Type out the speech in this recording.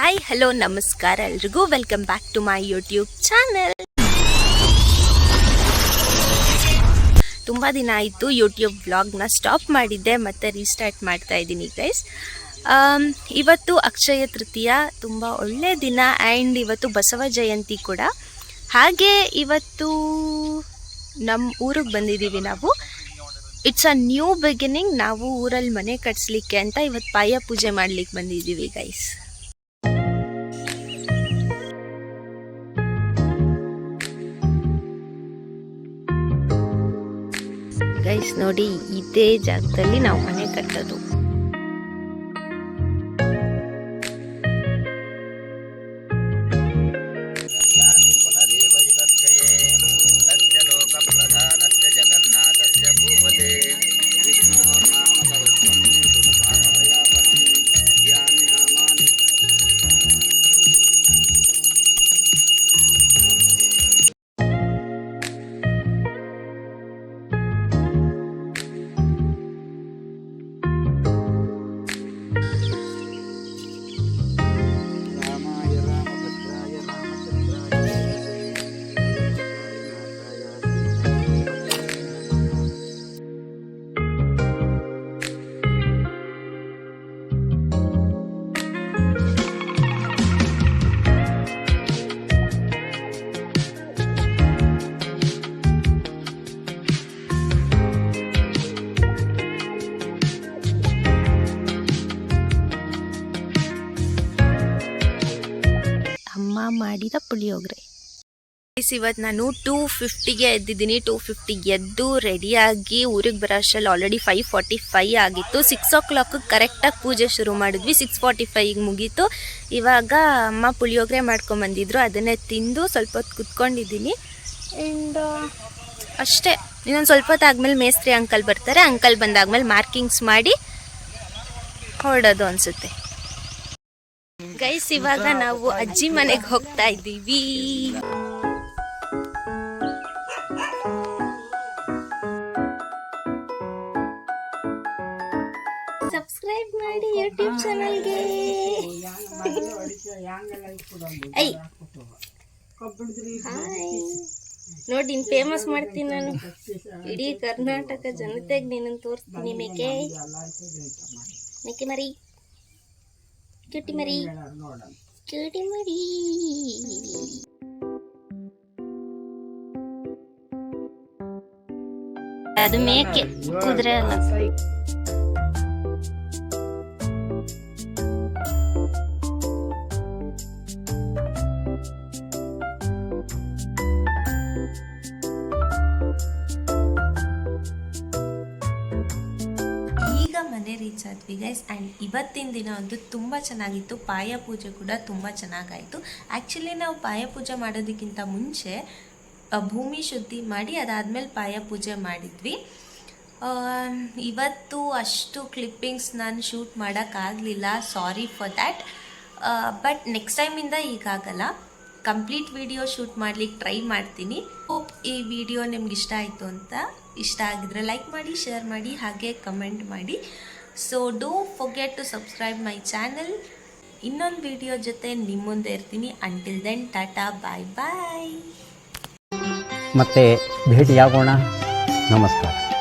Hi hello ನಮಸ್ಕಾರ ಎಲ್ರಿಗೂ. Welcome back to my YouTube channel ತುಂಬ ದಿನ ಆಯಿತು ಯೂಟ್ಯೂಬ್ ವ್ಲಾಗ್ನ ಸ್ಟಾಪ್ ಮಾಡಿದ್ದೆ, ಮತ್ತೆ ರೀಸ್ಟಾರ್ಟ್ ಮಾಡ್ತಾ ಇದ್ದೀನಿ ಗೈಸ್ ಇವತ್ತು ಅಕ್ಷಯ ತೃತೀಯ, ತುಂಬ ಒಳ್ಳೆಯ ದಿನ ಆ್ಯಂಡ್ ಇವತ್ತು ಬಸವ ಜಯಂತಿ ಕೂಡ. ಹಾಗೆ ಇವತ್ತು ನಮ್ಮ ಊರಿಗೆ ಬಂದಿದ್ದೀವಿ ನಾವು. ಇಟ್ಸ್ ಅ ನ್ಯೂ ಬಿಗಿನಿಂಗ್ ನಾವು ಊರಲ್ಲಿ ಮನೆ ಕಟ್ಸ್ಲಿಕ್ಕೆ ಅಂತ ಇವತ್ತು ಪಾಯ ಪೂಜೆ ಮಾಡ್ಲಿಕ್ಕೆ ಬಂದಿದ್ದೀವಿ ಗೈಸ್ ಗೈಸ್ ನೋಡಿ ಇದೇ ಜಾಗದಲ್ಲಿ ನಾವು ಮನೆ ಕಟ್ಟೋದು. ಮಾಡಿದ ಪುಳಿಯೋಗರೆ. ಇವತ್ತು ನಾನು ಟೂ ಫಿಫ್ಟಿಗೆ ಎದ್ದಿದ್ದೀನಿ. ಟೂ ಫಿಫ್ಟಿಗೆ ಎದ್ದು ರೆಡಿಯಾಗಿ ಊರಿಗೆ ಬರೋ ಅಷ್ಟರಲ್ಲಿ ಆಲ್ರೆಡಿ ಫೈವ್ ಫಾರ್ಟಿ ಫೈ ಆಗಿತ್ತು. ಸಿಕ್ಸ್ ಓ ಕ್ಲಾಕಿಗೆ ಕರೆಕ್ಟಾಗಿ ಪೂಜೆ ಶುರು ಮಾಡಿದ್ವಿ. ಸಿಕ್ಸ್ ಫಾರ್ಟಿ ಫೈಗೆ ಮುಗೀತು. ಇವಾಗ ಅಮ್ಮ ಪುಳಿಯೋಗರೆ ಮಾಡ್ಕೊಂಬಂದಿದ್ರು ಅದನ್ನೇ ತಿಂದು ಸ್ವಲ್ಪ ಹೊತ್ತು ಕುತ್ಕೊಂಡಿದ್ದೀನಿ. ಆ್ಯಂಡ್ ಅಷ್ಟೇ. ಇನ್ನೊಂದು ಸ್ವಲ್ಪ ಹೊತ್ತು ಆದಮೇಲೆ ಮೇಸ್ತ್ರಿ ಅಂಕಲ್ ಬರ್ತಾರೆ. ಅಂಕಲ್ ಬಂದಾದ್ಮೇಲೆ ಮಾರ್ಕಿಂಗ್ಸ್ ಮಾಡಿ ಹೊರಡೋದು ಅನಿಸುತ್ತೆ. ಗೈಸ್ ಇವಾಗ ನಾವು ಅಜ್ಜಿ ಮನೆಗೆ ಹೋಗ್ತಾ ಇದ್ದೀವಿ. ಸಬ್ಸ್ಕ್ರೈಬ್ ಮಾಡಿ ಯೂಟ್ಯೂಬ್ ಚಾನಲ್ಗೆ ಐ. ನೋಡಿ ಫೇಮಸ್ ಮಾಡ್ತೀನಿ ನಾನು. ಇಡೀ ಕರ್ನಾಟಕ ಜನತೆಗೆ ನಿನ್ನನ್ನು ತೋರಿಸ್ತೀನಿ ಮೇಕೆ. ಮೇಕೆ ಮರಿ. ಕ್ಯೂಟಿ ಮರಿ ಕ್ಯೂಟಿ ಮರಿ ಅದು ಈಗ ಮನೆ ರೀಚ್ ಆದ್ವಿ ಗೈಸ್ ಆ್ಯಂಡ್ ಇವತ್ತಿನ ದಿನ ಒಂದು ತುಂಬ ಚೆನ್ನಾಗಿತ್ತು. ಪಾಯ ಪೂಜೆ ಕೂಡ ತುಂಬ ಚೆನ್ನಾಗಾಯಿತು. ಆ್ಯಕ್ಚುಲಿ ನಾವು ಪಾಯ ಪೂಜೆ ಮಾಡೋದಕ್ಕಿಂತ ಮುಂಚೆ ಭೂಮಿ ಶುದ್ಧಿ ಮಾಡಿ ಅದಾದಮೇಲೆ ಪಾಯ ಪೂಜೆ ಮಾಡಿದ್ವಿ. ಇವತ್ತು ಅಷ್ಟು ಕ್ಲಿಪ್ಪಿಂಗ್ಸ್ ನಾನು ಶೂಟ್ ಮಾಡೋಕ್ಕಾಗಲಿಲ್ಲ. Sorry for that but next ಟೈಮಿಂದ ಈಗಾಗಲ್ಲ ಕಂಪ್ಲೀಟ್ ವಿಡಿಯೋ ಶೂಟ್ ಮಾಡ್ಲಿಕ್ಕೆ ಟ್ರೈ ಮಾಡ್ತೀನಿ. ಹೋಪ್ ಈ ವಿಡಿಯೋ ನಿಮ್ಗೆ ಇಷ್ಟ ಆಯಿತು ಅಂತ. ಇಷ್ಟ ಆಗಿದ್ರೆ ಲೈಕ್ ಮಾಡಿ ಶೇರ್ ಮಾಡಿ, ಹಾಗೆ ಕಮೆಂಟ್ ಮಾಡಿ. So do forget to subscribe my channel ಇನ್ನೊಂದು ವಿಡಿಯೋ ಜೊತೆ ನಿಮ್ಮ ಮುಂದೆ ಇರ್ತೀನಿ. Until then tata bye bye ಮತ್ತೆ ಭೇಟಿಯಾಗೋಣ. ನಮಸ್ಕಾರ.